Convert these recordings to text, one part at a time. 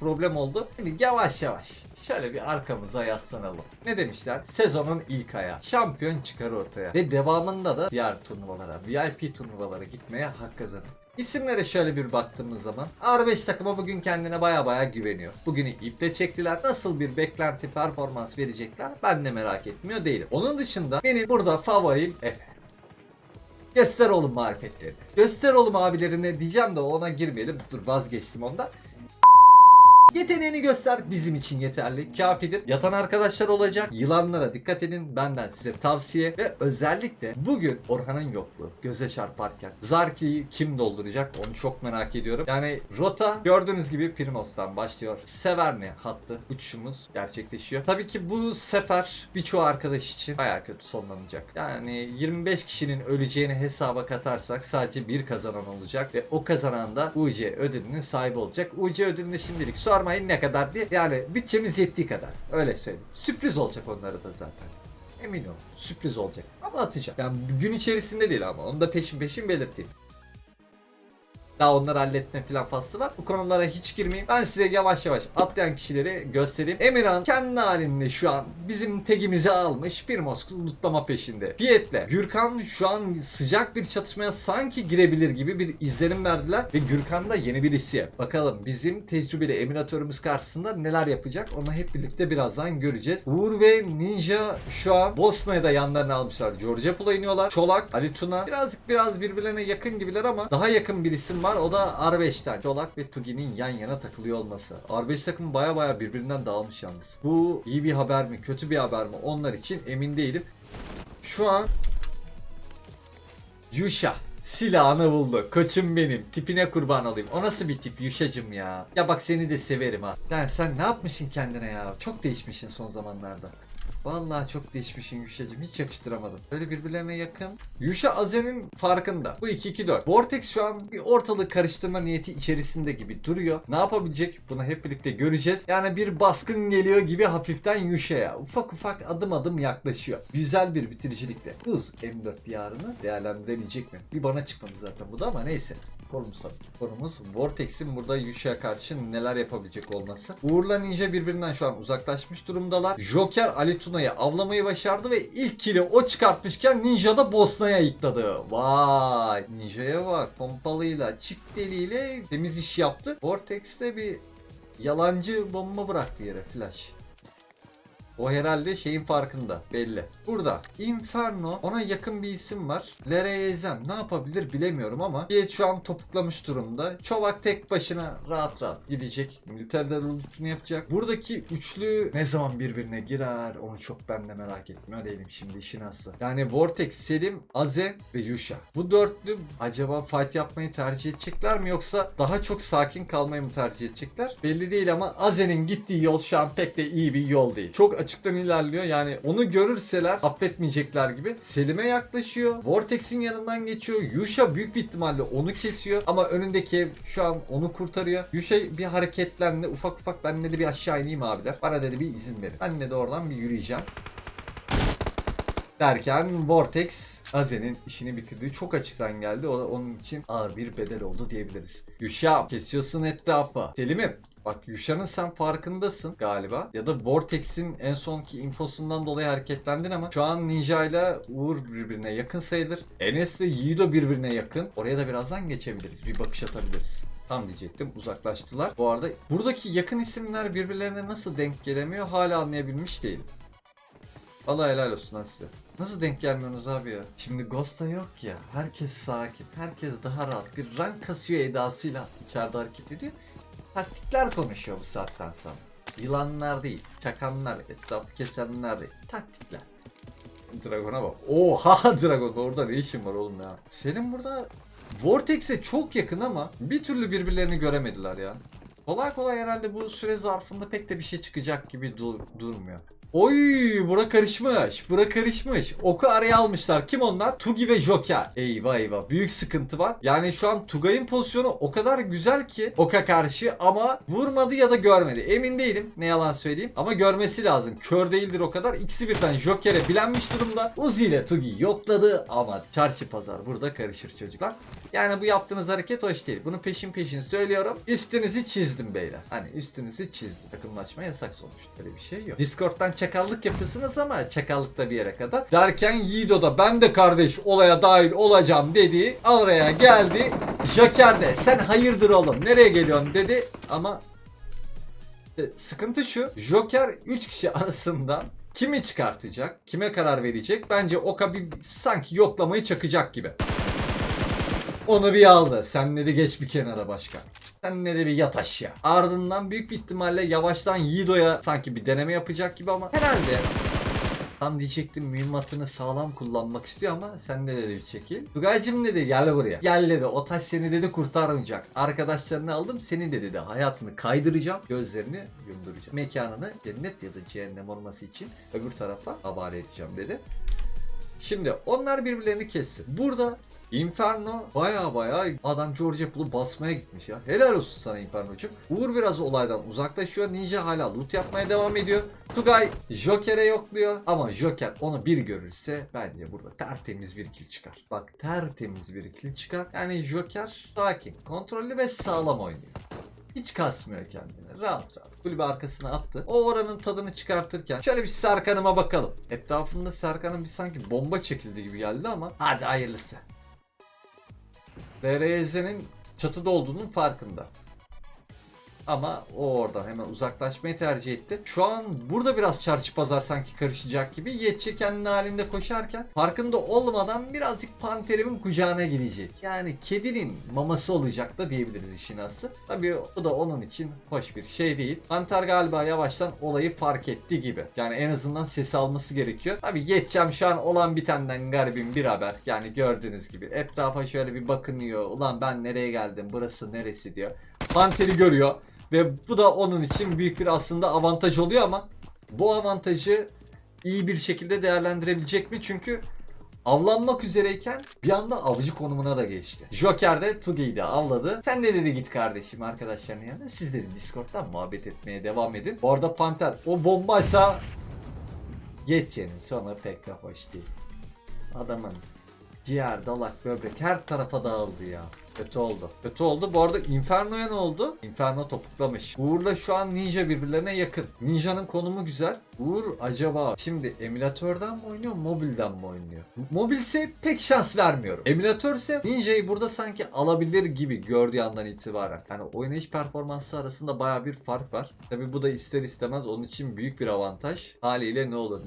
problem oldu. Şimdi yavaş yavaş şöyle bir arkamıza yaslanalım. Ne demişler? Sezonun ilk ayağı. Şampiyon çıkar ortaya. Ve devamında da diğer turnuvalara, VIP turnuvalara gitmeye hak kazanır. İsimlere şöyle bir baktığımız zaman R5 takımı bugün kendine baya baya güveniyor. Bugünü iple çektiler. Nasıl bir beklenti performans verecekler ben de merak etmiyor değilim. Onun dışında benim burada favorim Efe. Göster oğlum marifetlerini. Göster oğlum abilerine diyeceğim de ona girmeyelim. Dur vazgeçtim ondan. Yeteneğini göster bizim için yeterli. Kafidir. Yatan arkadaşlar olacak. Yılanlara dikkat edin. Benden size tavsiye. Ve özellikle bugün Orhan'ın yokluğu göze çarparken Zarki'yi kim dolduracak onu çok merak ediyorum. Yani rota gördüğünüz gibi Primos'tan başlıyor. Severni hattı uçuşumuz gerçekleşiyor. Tabii ki bu sefer birçoğu arkadaş için baya kötü sonlanacak. Yani 25 kişinin öleceğini hesaba katarsak sadece bir kazanan olacak ve o kazanan da UC ödülünün sahibi olacak. UC ödülünü şimdilik sormayın ne kadar diye. Yani bütçemiz yettiği kadar. Öyle söyleyeyim. Sürpriz olacak onlara da zaten. Emin ol. Sürpriz olacak. Ama atacağım. Yani gün içerisinde değil ama. Onu da peşin peşin belirteyim. Daha onları halletme falan faslı var. Bu konulara hiç girmeyeyim. Ben size yavaş yavaş atlayan kişileri göstereyim. Emirhan kendi halinde şu an bizim tegimizi almış. Bir Moskova lootlama peşinde. Piyetle. Gürkan şu an sıcak bir çatışmaya sanki girebilir gibi bir izlenim verdiler. Ve Gürkan da yeni bir isim. Bakalım bizim tecrübeli eminatörümüz karşısında neler yapacak onu hep birlikte birazdan göreceğiz. Uğur ve Ninja şu an Bosna'ya da yanlarına almışlar. George Pool'a iniyorlar. Çolak, Ali Tuna birazcık biraz birbirlerine yakın gibiler ama daha yakın bir isim var. O da R5'ten. Çolak ve Tugi'nin yan yana takılıyor olması. R5 takım baya baya birbirinden dağılmış yalnız. Bu iyi bir haber mi, kötü bir haber mi onlar için emin değilim. Şu an Yuşa silahını buldu. Koçum benim. Tipine kurban olayım. O nasıl bir tip Yuşacım ya. Ya bak seni de severim ha. Yani sen ne yapmışsın kendine ya? Çok değişmişsin son zamanlarda. Vallahi çok değişmişsin Yuşacım. Hiç yakıştıramadım. Böyle birbirlerine yakın. Yuşa Azen'in farkında. Bu 2-2-4. Vortex şu an bir ortalığı karıştırma niyeti içerisinde gibi duruyor. Ne yapabilecek? Bunu hep birlikte göreceğiz. Yani bir baskın geliyor gibi hafiften Yuşa'ya. Ufak ufak adım adım yaklaşıyor. Güzel bir bitiricilikle. Buz M4 diyarını değerlendirebilecek mi? Bir bana çıkmadı zaten bu da ama neyse. Konumuz tabii. Konumuz Vortex'in burada Yusha'ya karşı neler yapabilecek olması. Uğur'la Ninja birbirinden şu an uzaklaşmış durumdalar. Joker Ali Tuna'yı avlamayı başardı ve ilk kill'i o çıkartmışken Ninja da Bosna'ya yıkladı. Vay! Ninja'ya bak. Pompalıyla, çift deliyle temiz iş yaptı. Vortex'te bir yalancı bomba bıraktı yere flash. O herhalde şeyin farkında belli. Burada Inferno ona yakın bir isim var. Lereyezem ne yapabilir bilemiyorum ama Fiyat şu an topuklamış durumda. Çolak tek başına rahat rahat gidecek. Militerler lootunu yapacak. Buradaki üçlü ne zaman birbirine girer onu çok ben de merak etmiyor değilim şimdi işin aslı. Yani Vortex, Selim, Aze ve Yusha. Bu dörtlü acaba fight yapmayı tercih edecekler mi yoksa daha çok sakin kalmayı mı tercih edecekler? Belli değil ama Aze'nin gittiği yol şu an pek de iyi bir yol değil. Çok açıktan ilerliyor yani onu görürseler affetmeyecekler gibi. Selim'e yaklaşıyor. Vortex'in yanından geçiyor. Yusha büyük bir ihtimalle onu kesiyor ama önündeki ev şu an onu kurtarıyor. Yusha bir hareketlendi. Ufak ufak ben dedi bir aşağı ineyim abiler. Bana dedi bir izin verin. Ben de oradan bir yürüyeceğim. Derken Vortex Aze'nin işini bitirdiği çok açıktan geldi. O da onun için ağır bir bedel oldu diyebiliriz. Yuşa kesiyorsun etrafa. Selim'im Bak Yuşa'nın sen farkındasın galiba. Ya da Vortex'in en sonki infosundan dolayı hareketlendin ama şu an Ninja ile Uğur birbirine yakın sayılır. Enes ile Yiğido birbirine yakın. Oraya da birazdan geçebiliriz. Bir bakış atabiliriz. Tam diyecektim uzaklaştılar. Bu arada buradaki yakın isimler birbirlerine nasıl denk gelemiyor hala anlayabilmiş değilim. Allah helal olsun lan size. Nasıl denk gelmiyorsunuz abi ya? Şimdi Ghost'a yok ya. Herkes sakin. Herkes daha rahat. Bir rank kasıyor edasıyla içeride hareket ediyor. Taktikler konuşuyor bu saatten sonra. Yılanlar değil. Çakanlar, etrafı kesenler değil. Taktikler. Dragon'a bak. Oha Dragon orada ne işin var oğlum ya? Senin burada Vortex'e çok yakın ama bir türlü birbirlerini göremediler ya. Kolay kolay herhalde bu süre zarfında pek de bir şey çıkacak gibi dur- durmuyor. Oy bura karışmış. Bura karışmış. Oku araya almışlar. Kim onlar? Tugi ve Joker. Eyvah eyvah. Büyük sıkıntı var. Yani şu an Tugay'ın pozisyonu o kadar güzel ki Oka karşı ama vurmadı ya da görmedi. Emin değilim. Ne yalan söyleyeyim. Ama görmesi lazım. Kör değildir o kadar. İkisi birden Joker'e bilenmiş durumda. Uzi ile Tugi yokladı ama çarşı pazar burada karışır çocuklar. Yani bu yaptığınız hareket hoş değil. Bunu peşin peşin söylüyorum. Üstünüzü çizdim beyler. Hani üstünüzü çizdim. Takımlaşma yasak sonuçta. Öyle bir şey yok. Discord'dan çakallık yapıyorsunuz ama çakallık da bir yere kadar. Derken Yiğido da ben de kardeş olaya dahil olacağım dedi. Oraya geldi. Joker de sen hayırdır oğlum nereye geliyorsun dedi ama e, sıkıntı şu. Joker 3 kişi arasında kimi çıkartacak? Kime karar verecek? Bence Oka bir sanki yoklamayı çakacak gibi. Onu bir aldı. Sen dedi geç bir kenara başkan. Sen ne de bir yat aşağı. Ardından büyük bir ihtimalle yavaştan Yido'ya sanki bir deneme yapacak gibi ama herhalde Tam diyecektim mühimmatını sağlam kullanmak istiyor ama sen ne dedi bir çekil. Tugaycım dedi gel buraya. Gel dedi o taş seni dedi kurtarmayacak. Arkadaşlarını aldım seni de dedi hayatını kaydıracağım. Gözlerini yumduracağım. Mekanını cennet ya da cehennem olması için öbür tarafa havale edeceğim dedi. Şimdi onlar birbirlerini kessin. Burada Inferno baya baya adam George Apple'ı basmaya gitmiş ya. Helal olsun sana Inferno'cum. Uğur biraz olaydan uzaklaşıyor. Ninja hala loot yapmaya devam ediyor. Tugay Joker'e yokluyor. Ama Joker onu bir görürse bence burada tertemiz bir kill çıkar. Bak tertemiz bir kill çıkar. Yani Joker sakin, kontrollü ve sağlam oynuyor. Hiç kasmıyor kendini. Rahat rahat. Kulübe arkasına attı. O oranın tadını çıkartırken şöyle bir Serkan'ıma bakalım. Etrafında Serkan'ın bir sanki bomba çekildi gibi geldi ama hadi hayırlısı. DRZ'nin çatıda olduğunun farkında. Ama o oradan hemen uzaklaşmayı tercih etti. Şu an burada biraz çarşı pazar sanki karışacak gibi. Yetçi kendi halinde koşarken farkında olmadan birazcık panterimin kucağına gelecek. Yani kedinin maması olacak da diyebiliriz işin aslı. Tabii bu da onun için hoş bir şey değil. Panter galiba yavaştan olayı fark etti gibi. Yani en azından ses alması gerekiyor. Tabii geçeceğim şu an olan bitenden garibim bir haber. Yani gördüğünüz gibi etrafa şöyle bir bakınıyor. Ulan ben nereye geldim burası neresi diyor. Panteri görüyor. Ve bu da onun için büyük bir aslında avantaj oluyor ama bu avantajı iyi bir şekilde değerlendirebilecek mi? Çünkü avlanmak üzereyken bir anda avcı konumuna da geçti. Joker de Tugi'yi de avladı. Sen de dedi git kardeşim arkadaşlarının yanına. Siz dedi Discord'dan muhabbet etmeye devam edin. Bu arada Panter o bombaysa geçeceğinin sonu pek de hoş değil. Adamın ciğer, dalak, böbrek her tarafa dağıldı ya. Kötü oldu. Kötü oldu. Bu arada Inferno'ya ne oldu? Inferno topuklamış. Uğur'la şu an Ninja birbirlerine yakın. Ninja'nın konumu güzel. Uğur acaba şimdi emülatörden mi oynuyor, mobilden mi oynuyor? Mobilse pek şans vermiyorum. Emülatörse Ninja'yı burada sanki alabilir gibi gördüğü andan itibaren. Yani oynayış performansı arasında baya bir fark var. Tabi bu da ister istemez onun için büyük bir avantaj. Haliyle ne olur?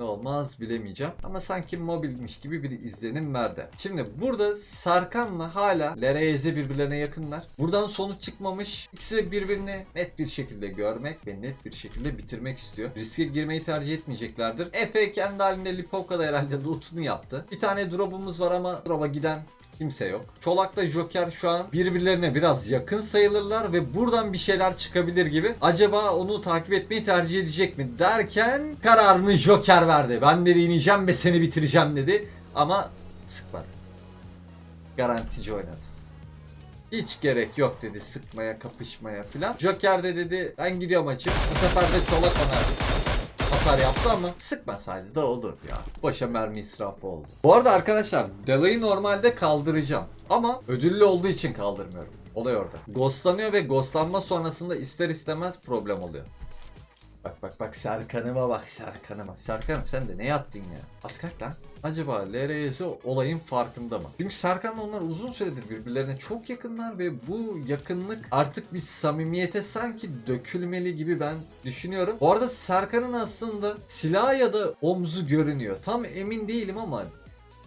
Ne olmaz bilemeyeceğim. Ama sanki mobilmiş gibi bir izlenim verdi. Şimdi burada Sarkan'la hala Lereyeze birbirlerine yakınlar. Buradan sonuç çıkmamış. İkisi de birbirini net bir şekilde görmek ve net bir şekilde bitirmek istiyor. Riske girmeyi tercih etmeyeceklerdir. Efe kendi halinde Lipovka'da herhalde loot'unu yaptı. Bir tane drop'umuz var ama drop'a giden kimse yok. Çolak'la Joker şu an birbirlerine biraz yakın sayılırlar ve buradan bir şeyler çıkabilir gibi. Acaba onu takip etmeyi tercih edecek mi derken kararını Joker verdi. Ben dedi ineceğim ve seni bitireceğim dedi. Ama sıkmadı. Garantici oynadı. Hiç gerek yok dedi sıkmaya, kapışmaya filan. Joker de dedi ben gidiyorum açık. Bu sefer de Çolak ona hasar yaptı ama sıkmasaydı da olur ya. Boşa mermi israfı oldu. Bu arada arkadaşlar Dela'yı normalde kaldıracağım. Ama ödüllü olduğu için kaldırmıyorum. Olay orada. Ghostlanıyor ve ghostlanma sonrasında ister istemez problem oluyor. Bak bak bak Serkan'ıma bak Serkan'ıma. Serkan'ım sen de ne yattın ya? Asker lan. Acaba LRS olayın farkında mı? Çünkü Serkan'la onlar uzun süredir birbirlerine çok yakınlar ve bu yakınlık artık bir samimiyete sanki dökülmeli gibi ben düşünüyorum. Bu arada Serkan'ın aslında silah ya da omzu görünüyor. Tam emin değilim ama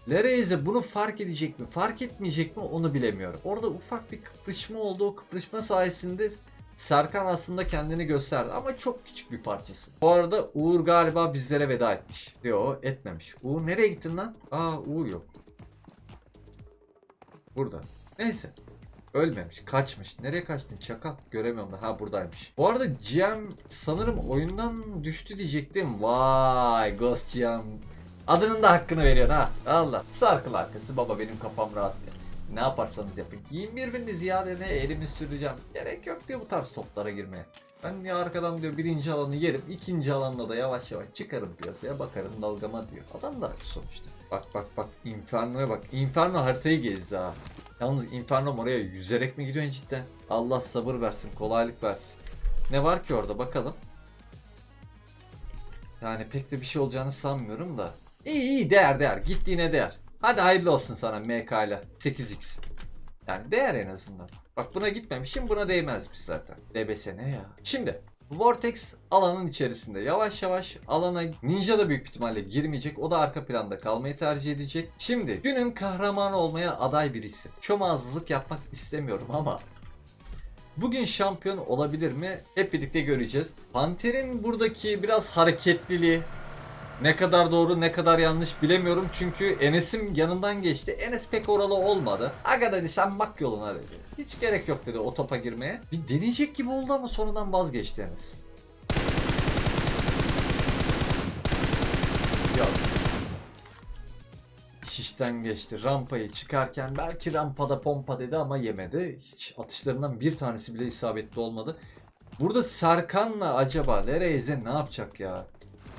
Lereyze bunu fark edecek mi, fark etmeyecek mi onu bilemiyorum. Orada ufak bir kıpırışma oldu. O kıpırışma sayesinde Serkan aslında kendini gösterdi ama çok küçük bir parçası. Bu arada Uğur galiba bizlere veda etmiş. Yo etmemiş. Uğur nereye gittin lan? Aa Uğur yok. Burada. Neyse. Ölmemiş. Kaçmış. Nereye kaçtın çakal? Göremiyorum da. Ha buradaymış. Bu arada GM sanırım oyundan düştü diyecektim. Vay Ghost GM. Adının da hakkını veriyorsun ha. Allah. Sarkıl arkası baba benim kafam rahat. Ne yaparsanız yapın. Giyin birbirinizi ya ne elimi süreceğim. Gerek yok diyor bu tarz toplara girmeye. Ben ya arkadan diyor birinci alanı yerim. ikinci alanda da yavaş yavaş çıkarım piyasaya bakarım dalgama diyor. Adam da haklı sonuçta. Bak bak bak Inferno'ya bak. Inferno haritayı gezdi ha. Yalnız Inferno oraya yüzerek mi gidiyorsun cidden? Allah sabır versin, kolaylık versin. Ne var ki orada bakalım. Yani pek de bir şey olacağını sanmıyorum da. İyi iyi değer değer. Gittiğine değer. Hadi hayırlı olsun sana MK ile 8x. Yani değer en azından. Bak buna gitmemişim buna değmezmiş zaten. DBS ne ya? Şimdi Vortex alanın içerisinde yavaş yavaş alana Ninja da büyük ihtimalle girmeyecek. O da arka planda kalmayı tercih edecek. Şimdi günün kahramanı olmaya aday birisi. Çomazlılık yapmak istemiyorum ama Bugün şampiyon olabilir mi? Hep birlikte göreceğiz. Panter'in buradaki biraz hareketliliği ne kadar doğru ne kadar yanlış bilemiyorum çünkü Enes'im yanından geçti. Enes pek oralı olmadı. Aga dedi sen bak yoluna dedi. Hiç gerek yok dedi o topa girmeye. Bir deneyecek gibi oldu ama sonradan vazgeçti Enes. Yok. Şişten geçti. Rampayı çıkarken belki rampada pompa dedi ama yemedi. Hiç atışlarından bir tanesi bile isabetli olmadı. Burada Serkan'la acaba Lereyze ne yapacak ya?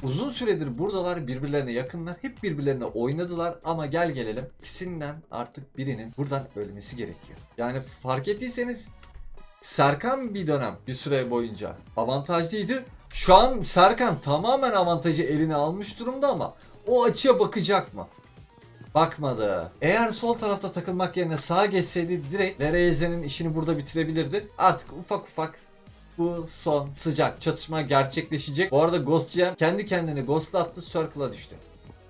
Uzun süredir buradalar birbirlerine yakınlar. Hep birbirlerine oynadılar ama gel gelelim ikisinden artık birinin buradan ölmesi gerekiyor. Yani fark ettiyseniz Serkan bir dönem bir süre boyunca avantajlıydı. Şu an Serkan tamamen avantajı eline almış durumda ama o açıya bakacak mı? Bakmadı. Eğer sol tarafta takılmak yerine sağa geçseydi direkt Lereyeze'nin işini burada bitirebilirdi. Artık ufak ufak bu son sıcak çatışma gerçekleşecek. Bu arada Ghost GM kendi kendini ghostlattı Circle'a düştü.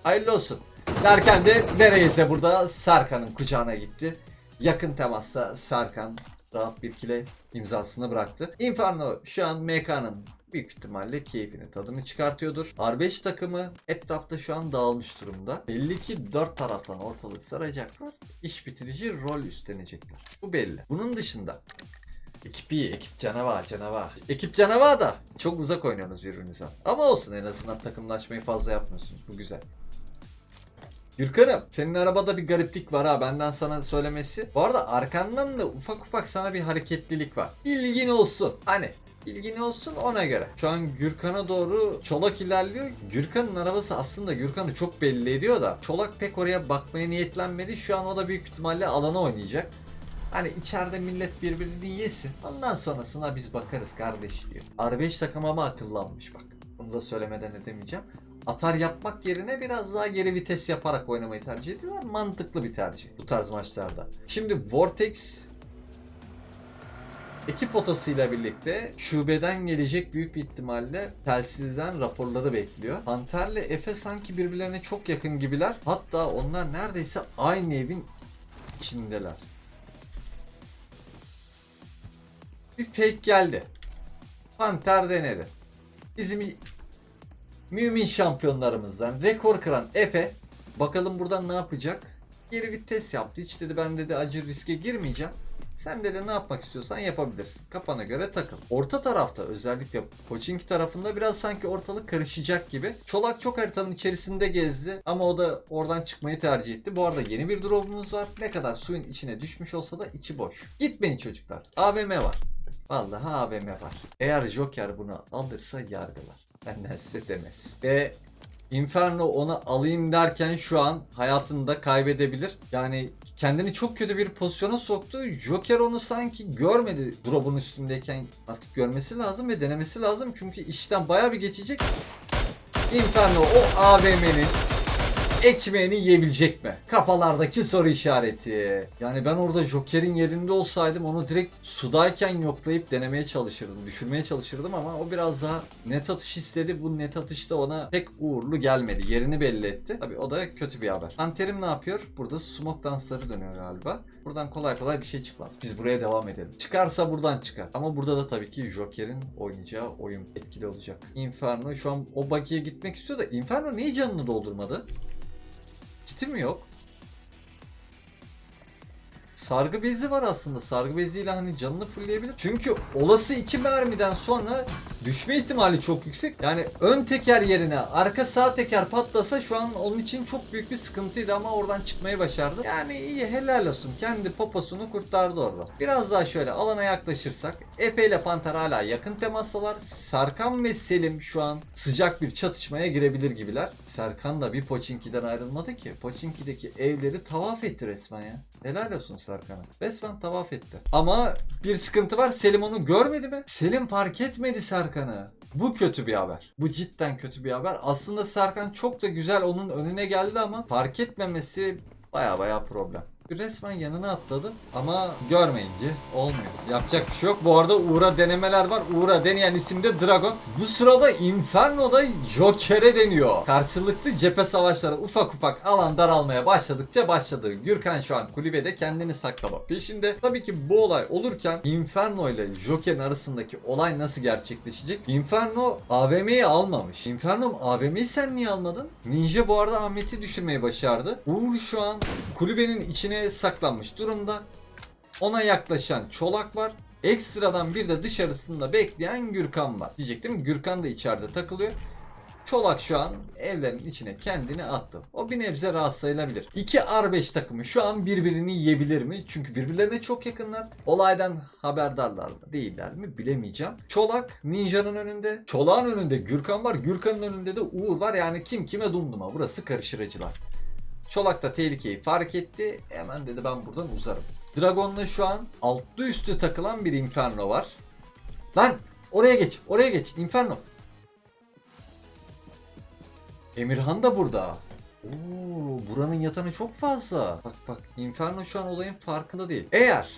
Hayırlı olsun. Derken de Lereyeze burada Serkan'ın kucağına gitti. Yakın temasta Serkan rahat bir kile imzasını bıraktı. Inferno şu an MK'nın büyük ihtimalle keyfini tadını çıkartıyordur. R5 takımı etrafta şu an dağılmış durumda. Belli ki dört taraftan ortalığı saracaklar. İş bitirici rol üstlenecekler. Bu belli. Bunun dışında Ekip iyi, ekip canavar, canavar. Ekip canavar da çok uzak oynuyorsunuz birbirinize. Ama olsun en azından takımlaşmayı fazla yapmıyorsunuz. Bu güzel. Gürkan'ım senin arabada bir gariplik var ha benden sana söylemesi. Bu arada arkandan da ufak ufak sana bir hareketlilik var. Bilgin olsun. Hani Bilgin olsun ona göre. Şu an Gürkan'a doğru Çolak ilerliyor. Gürkan'ın arabası aslında Gürkan'ı çok belli ediyor da Çolak pek oraya bakmaya niyetlenmedi. Şu an o da büyük ihtimalle alana oynayacak. Hani içeride millet birbirini yesin. Ondan sonrasına biz bakarız kardeş diyor. R5 takım ama akıllanmış bak. Bunu da söylemeden edemeyeceğim. Atar yapmak yerine biraz daha geri vites yaparak oynamayı tercih ediyorlar. Mantıklı bir tercih bu tarz maçlarda. Şimdi Vortex ekip potasıyla birlikte şubeden gelecek büyük bir ihtimalle telsizden raporları bekliyor. Panter'le Efe sanki birbirlerine çok yakın gibiler. Hatta onlar neredeyse aynı evin içindeler. Bir fake geldi. Panter denedi. Bizim mümin şampiyonlarımızdan rekor kıran Efe bakalım buradan ne yapacak? Geri vites yaptı. Hiç dedi ben dedi acı riske girmeyeceğim. Sen dedi ne yapmak istiyorsan yapabilirsin. Kafana göre takıl. Orta tarafta özellikle coaching tarafında biraz sanki ortalık karışacak gibi. Çolak çok haritanın içerisinde gezdi ama o da oradan çıkmayı tercih etti. Bu arada yeni bir drop'umuz var. Ne kadar suyun içine düşmüş olsa da içi boş. Gitmeyin çocuklar. AVM var. Vallahi AVM var. Eğer Joker bunu alırsa yargılar. Benden size demez. Ve Inferno onu alayım derken şu an hayatında kaybedebilir. Yani kendini çok kötü bir pozisyona soktu. Joker onu sanki görmedi drop'un üstündeyken artık görmesi lazım ve denemesi lazım. Çünkü işten baya bir geçecek. Inferno o AVM'nin ekmeğini yiyebilecek mi? Kafalardaki soru işareti. Yani ben orada Joker'in yerinde olsaydım onu direkt sudayken yoklayıp denemeye çalışırdım. Düşürmeye çalışırdım ama o biraz daha net atış istedi. Bu net atışta ona pek uğurlu gelmedi. Yerini belli etti. Tabii o da kötü bir haber. Anterim ne yapıyor? Burada smoke dansları dönüyor galiba. Buradan kolay kolay bir şey çıkmaz. Biz buraya devam edelim. Çıkarsa buradan çıkar. Ama burada da tabii ki Joker'in oynayacağı oyun etkili olacak. Inferno şu an o bakiye gitmek istiyor da Inferno niye canını doldurmadı? Kiti mi yok? Sargı bezi var aslında. Sargı beziyle hani canını fullleyebilir. Çünkü olası iki mermiden sonra düşme ihtimali çok yüksek. Yani ön teker yerine arka sağ teker patlasa şu an onun için çok büyük bir sıkıntıydı ama oradan çıkmayı başardı. Yani iyi helal olsun. Kendi poposunu kurtardı orada. Biraz daha şöyle alana yaklaşırsak Epe ile Panter hala yakın temastalar. Serkan ve Selim şu an sıcak bir çatışmaya girebilir gibiler. Serkan da bir Pochinki'den ayrılmadı ki. Pochinki'deki evleri tavaf etti resmen ya. Helal olsun Serkan'a. Resmen tavaf etti. Ama bir sıkıntı var. Selim onu görmedi mi? Selim fark etmedi Serkan'ı. Bu kötü bir haber. Bu cidden kötü bir haber. Aslında Serkan çok da güzel onun önüne geldi ama fark etmemesi baya baya problem. Resmen yanına atladı ama görmeyince olmuyor. Yapacak bir şey yok. Bu arada Uğur'a denemeler var. Uğur'a deneyen isim de Dragon. Bu sırada Inferno'da Joker'e deniyor. Karşılıklı cephe savaşları ufak ufak alan daralmaya başladıkça başladı. Gürkan şu an kulübede kendini saklama peşinde. Tabii ki bu olay olurken Inferno ile Joker'in arasındaki olay nasıl gerçekleşecek? Inferno AVM'yi almamış. Inferno AVM'yi sen niye almadın? Ninja bu arada Ahmet'i düşürmeyi başardı. Uğur şu an kulübenin içine saklanmış durumda. Ona yaklaşan Çolak var. Ekstradan bir de dışarısında bekleyen Gürkan var. Diyecektim Gürkan da içeride takılıyor. Çolak şu an evlerin içine kendini attı. O bir nebze rahat sayılabilir. İki R5 takımı şu an birbirini yiyebilir mi? Çünkü birbirlerine çok yakınlar. Olaydan haberdarlar mı değiller mi bilemeyeceğim. Çolak Ninja'nın önünde. Çolak'ın önünde Gürkan var. Gürkan'ın önünde de Uğur var. Yani kim kime dumduma. Burası karıştırıcılar. Çolak da tehlikeyi fark etti. Hemen dedi ben buradan uzarım. Dragon'la şu an altlı üstü takılan bir Inferno var. Lan oraya geç, oraya geç. Inferno. Emirhan da burada. Oo, buranın yatanı çok fazla. Bak bak Inferno şu an olayın farkında değil. Eğer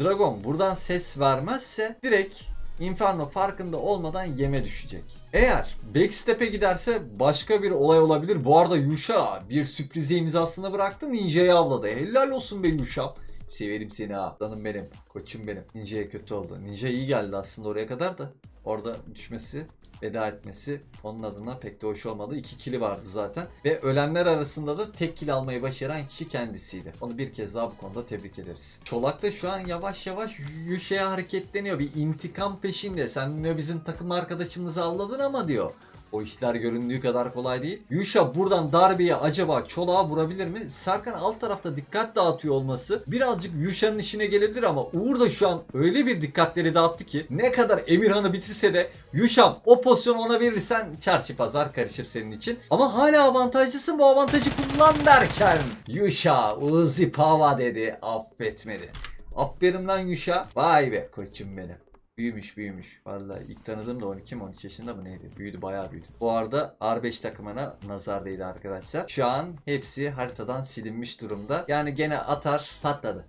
Dragon buradan ses vermezse direkt Inferno farkında olmadan yeme düşecek. Eğer Backstep'e giderse başka bir olay olabilir. Bu arada Yuşa bir sürprize imzasını bıraktı. Ninja'yı avladı. Helal olsun be Yuşa. Severim seni ha. Canım benim. Koçum benim. Ninja'ya kötü oldu. Ninja iyi geldi aslında oraya kadar da. Orada düşmesi veda etmesi onun adına pek de hoş olmadı. İki kili vardı zaten. Ve ölenler arasında da tek kill almayı başaran kişi kendisiydi. Onu bir kez daha bu konuda tebrik ederiz. Çolak da şu an yavaş yavaş Yuşa'ya hareketleniyor. Bir intikam peşinde. Sen diyor bizim takım arkadaşımızı avladın ama diyor. O işler göründüğü kadar kolay değil. Yuşa buradan darbeyi acaba çolağa vurabilir mi? Serkan alt tarafta dikkat dağıtıyor olması birazcık Yuşa'nın işine gelebilir ama Uğur da şu an öyle bir dikkatleri dağıttı ki ne kadar Emirhan'ı bitirse de Yuşam o pozisyonu ona verirsen çarşı pazar karışır senin için. Ama hala avantajlısın bu avantajı kullan derken Yuşa Uzi Pava dedi affetmedi. Aferin lan Yuşa. Vay be koçum benim. Büyümüş büyümüş. Vallahi ilk tanıdığım da 12 mi 13 yaşında mı neydi? Büyüdü bayağı büyüdü. Bu arada R5 takımına nazar değdi arkadaşlar. Şu an hepsi haritadan silinmiş durumda. Yani gene atar patladı.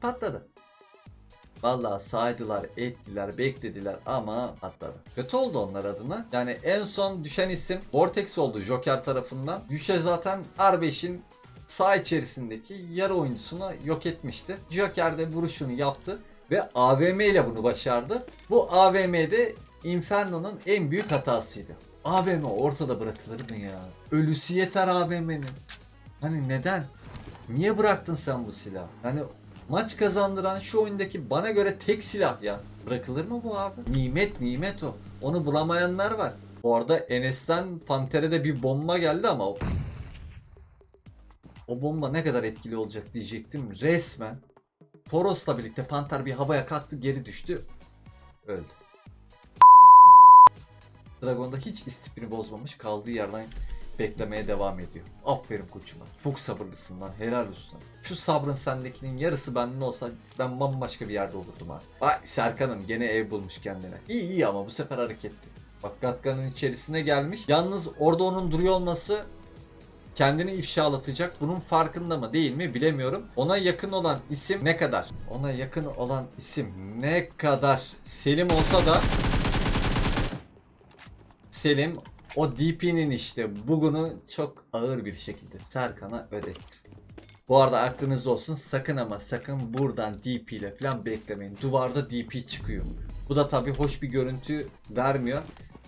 Patladı. Vallahi saydılar, ettiler, beklediler ama atladı. Kötü oldu onlar adına. Yani en son düşen isim Vortex oldu Joker tarafından. Düşe zaten R5'in sağ içerisindeki yarı oyuncusunu yok etmişti. Joker de vuruşunu yaptı ve AVM ile bunu başardı. Bu AVM'de Inferno'nun en büyük hatasıydı. AVM ortada bırakılır mı ya? Ölüsü yeter AVM'nin. Hani neden? Niye bıraktın sen bu silahı? Hani maç kazandıran şu oyundaki bana göre tek silah ya. Bırakılır mı bu abi? Nimet nimet o. Onu bulamayanlar var. Bu arada Enes'ten Panter'e bir bomba geldi ama o, o bomba ne kadar etkili olacak diyecektim. Resmen Toros'la birlikte Panter bir havaya kalktı geri düştü. Öldü. Dragon'da hiç istifini bozmamış kaldığı yerden beklemeye devam ediyor. Aferin koçuma. Çok sabırlısın lan. Helal olsun. Şu sabrın sendekinin yarısı benden olsa ben bambaşka bir yerde olurdum ha. Ay Serkan'ım gene ev bulmuş kendine. İyi iyi ama bu sefer hareketli. Bak Gatkan'ın içerisine gelmiş. Yalnız orada onun duruyor olması kendini ifşalatacak. Bunun farkında mı değil mi bilemiyorum. Ona yakın olan isim ne kadar? Ona yakın olan isim ne kadar? Selim olsa da Selim o DP'nin işte bugunu çok ağır bir şekilde Serkan'a ödetti. Bu arada aklınızda olsun sakın ama sakın buradan DP ile falan beklemeyin. Duvarda DP çıkıyor. Bu da tabii hoş bir görüntü vermiyor.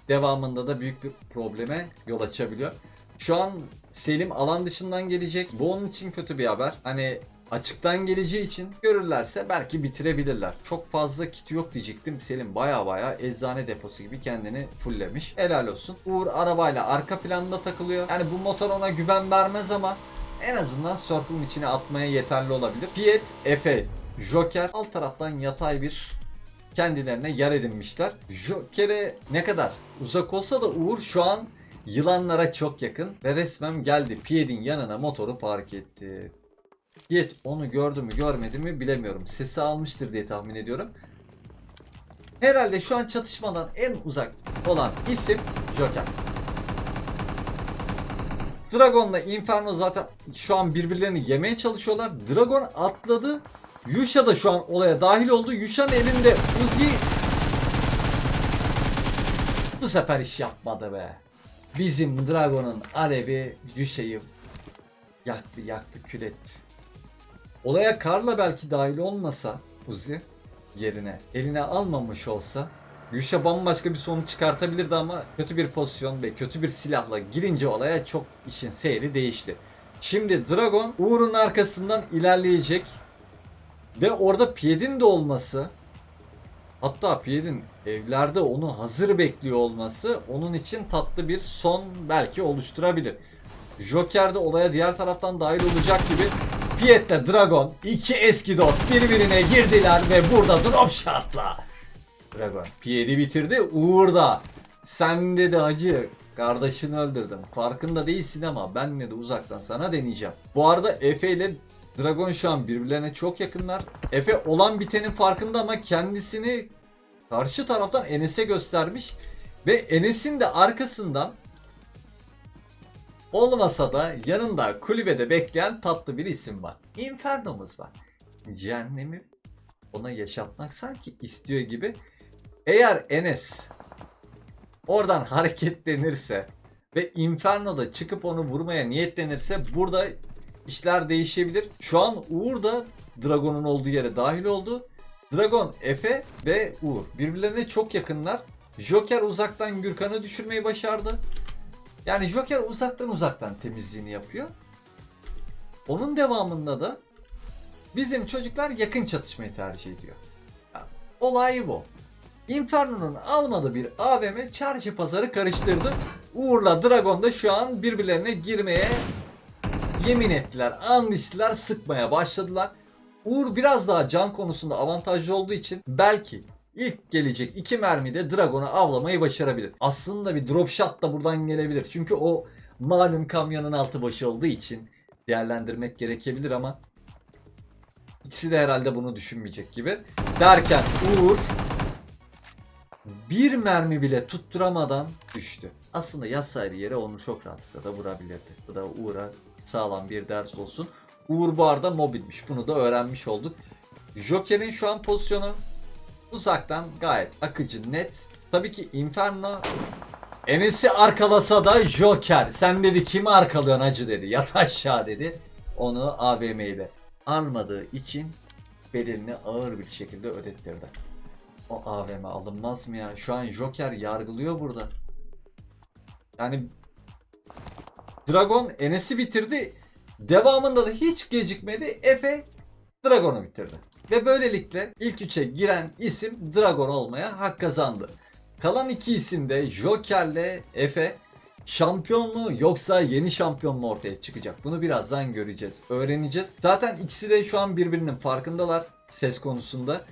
Devamında da büyük bir probleme yol açabiliyor. Şu an Selim alan dışından gelecek. Bu onun için kötü bir haber. Hani açıktan geleceği için görürlerse belki bitirebilirler. Çok fazla kiti yok diyecektim. Selim baya baya eczane deposu gibi kendini fulllemiş. Helal olsun. Uğur arabayla arka planda takılıyor. Yani bu motor ona güven vermez ama en azından circle'ın içine atmaya yeterli olabilir. Piet, Efe, Joker alt taraftan yatay bir kendilerine yer edinmişler. Joker'e ne kadar uzak olsa da Uğur şu an yılanlara çok yakın ve resmen geldi. Piet'in yanına motoru park etti. Piet onu gördü mü görmedi mi bilemiyorum. Sesi almıştır diye tahmin ediyorum. Herhalde şu an çatışmadan en uzak olan isim Joker. Dragon'la Inferno zaten şu an birbirlerini yemeye çalışıyorlar. Dragon atladı. Yusha da şu an olaya dahil oldu. Yusha'nın elinde Uzi bu sefer iş yapmadı be. Bizim Dragon'un alevi Yusha'yı yaktı yaktı kül etti. Olaya Karla belki dahil olmasa Uzi yerine eline almamış olsa Yusha bambaşka bir sonuç çıkartabilirdi ama kötü bir pozisyon ve kötü bir silahla girince olaya çok işin seyri değişti. Şimdi Dragon Uğur'un arkasından ilerleyecek ve orada Pied'in de olması hatta Pied'in evlerde onu hazır bekliyor olması onun için tatlı bir son belki oluşturabilir. Joker de olaya diğer taraftan dahil olacak gibi Piet'le Dragon iki eski dost birbirine girdiler ve burada drop shot'la Dragon Piet'i bitirdi Uğur da sen dedi hacı kardeşini öldürdün farkında değilsin ama ben de uzaktan sana deneyeceğim. Bu arada Efe ile Dragon şu an birbirlerine çok yakınlar. Efe olan bitenin farkında ama kendisini karşı taraftan Enes'e göstermiş. Ve Enes'in de arkasından olmasa da yanında kulübede bekleyen tatlı bir isim var. Inferno'muz var. Cehennemi ona yaşatmak sanki istiyor gibi. Eğer Enes oradan hareketlenirse ve Inferno'da çıkıp onu vurmaya niyetlenirse burada işler değişebilir. Şu an Uğur da Dragon'un olduğu yere dahil oldu. Dragon, Efe ve Uğur birbirlerine çok yakınlar. Joker uzaktan Gürkan'ı düşürmeyi başardı. Yani Joker uzaktan uzaktan temizliğini yapıyor. Onun devamında da bizim çocuklar yakın çatışmayı tercih ediyor. Ya, olay bu. Inferno'nun almadığı bir AVM çarşı pazarı karıştırdı. Uğur'la Dragon da şu an birbirlerine girmeye yemin ettiler, anlaştılar, sıkmaya başladılar. Uğur biraz daha can konusunda avantajlı olduğu için belki ilk gelecek iki mermide Dragon'u avlamayı başarabilir. Aslında bir drop shot da buradan gelebilir. Çünkü o malum kamyonun altı başı olduğu için değerlendirmek gerekebilir ama ikisi de herhalde bunu düşünmeyecek gibi. Derken Uğur bir mermi bile tutturamadan düştü. Aslında yazsaydı yere onu çok rahatlıkla da vurabilirdi. Bu da Uğur'a sağlam bir ders olsun. Uğur bu arada mobilmiş. Bunu da öğrenmiş olduk. Joker'in şu an pozisyonu uzaktan gayet akıcı net. Tabii ki Inferno Enes'i arkalasa da Joker. Sen dedi kimi arkalıyorsun hacı dedi. Yat aşağı dedi. Onu AVM ile almadığı için bedelini ağır bir şekilde ödettirdi. O AVM alınmaz mı ya? Şu an Joker yargılıyor burada. Yani Dragon Enes'i bitirdi. Devamında da hiç gecikmedi. Efe Dragon'u bitirdi. Ve böylelikle ilk üçe giren isim Dragon olmaya hak kazandı. Kalan iki isim de Joker'le Efe şampiyon mu yoksa yeni şampiyon mu ortaya çıkacak? Bunu birazdan göreceğiz, öğreneceğiz. Zaten ikisi de şu an birbirinin farkındalar ses konusunda.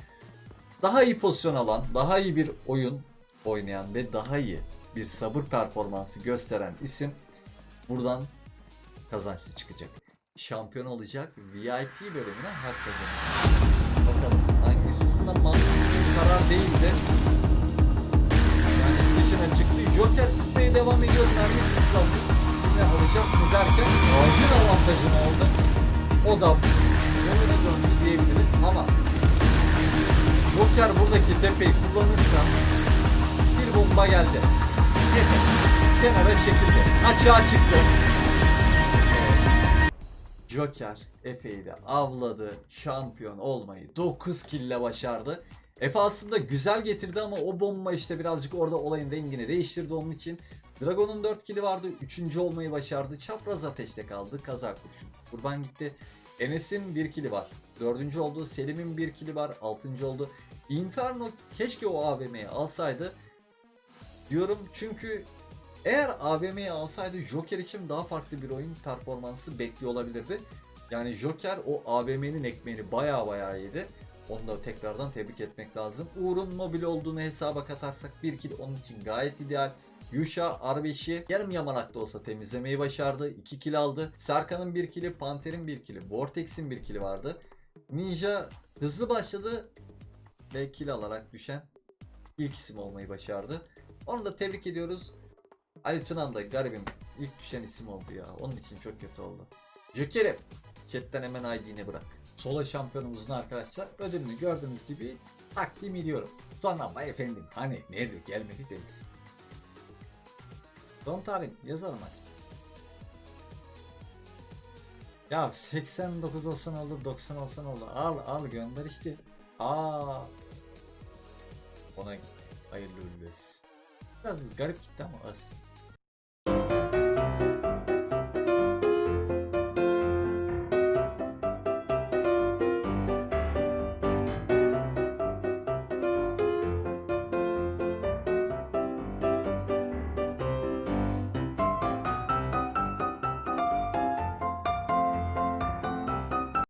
Daha iyi pozisyon alan, daha iyi bir oyun oynayan ve daha iyi bir sabır performansı gösteren isim buradan kazançlı çıkacak. Şampiyon olacak VIP bölümüne hak kazanacak. Bakalım hangisinden mantıklı bir karar değil de yani dışına çıktı. Joker spreye devam ediyor. Mermi tutlandı. Yine alacak mı derken ağacın avantajını aldı. O da yoluna döndü diyebiliriz ama Joker buradaki tepeyi kullanırsa bir bomba geldi. Yeter. Kenara çekildi. Açığa çıktı. Joker Efe'yi de avladı. Şampiyon olmayı 9 kille başardı. Efe aslında güzel getirdi ama o bomba işte birazcık orada olayın rengini değiştirdi onun için. Dragon'un 4 kili vardı. 3. olmayı başardı. Çapraz ateşte kaldı. Kaza kurşun. Kurban gitti. Enes'in bir kili var. Dördüncü oldu. Selim'in bir kili var. Altıncı oldu. Inferno keşke o AVM'yi alsaydı. Diyorum çünkü eğer AVM'yi alsaydı Joker için daha farklı bir oyun performansı bekliyor olabilirdi. Yani Joker o AVM'nin ekmeğini baya baya yedi. Onu da tekrardan tebrik etmek lazım. Uğur'un mobil olduğunu hesaba katarsak bir kill onun için gayet ideal. Yuşa R5'i yarım yamalak da olsa temizlemeyi başardı. 2 kill aldı. Serkan'ın 1 kill'i, Panter'in 1 kill'i, Vortex'in 1 kill'i vardı. Ninja hızlı başladı ve kill alarak düşen ilk isim olmayı başardı. Onu da tebrik ediyoruz. Ali Tunan da garibim ilk düşen isim oldu ya. Onun için çok kötü oldu. Joker'im chatten hemen ID'ni bırak. Solo şampiyonumuzun arkadaşlar ödülünü gördüğünüz gibi takdim ediyorum. Sonra vay efendim hani nerede gelmedi deriz. Son tarihim yazarım hadi. Ya 89 olsan olur 90 olsan olur. Al al gönder işte. Aa. Ona git. Hayırlı uğurlu. Biraz garip gitti ama az.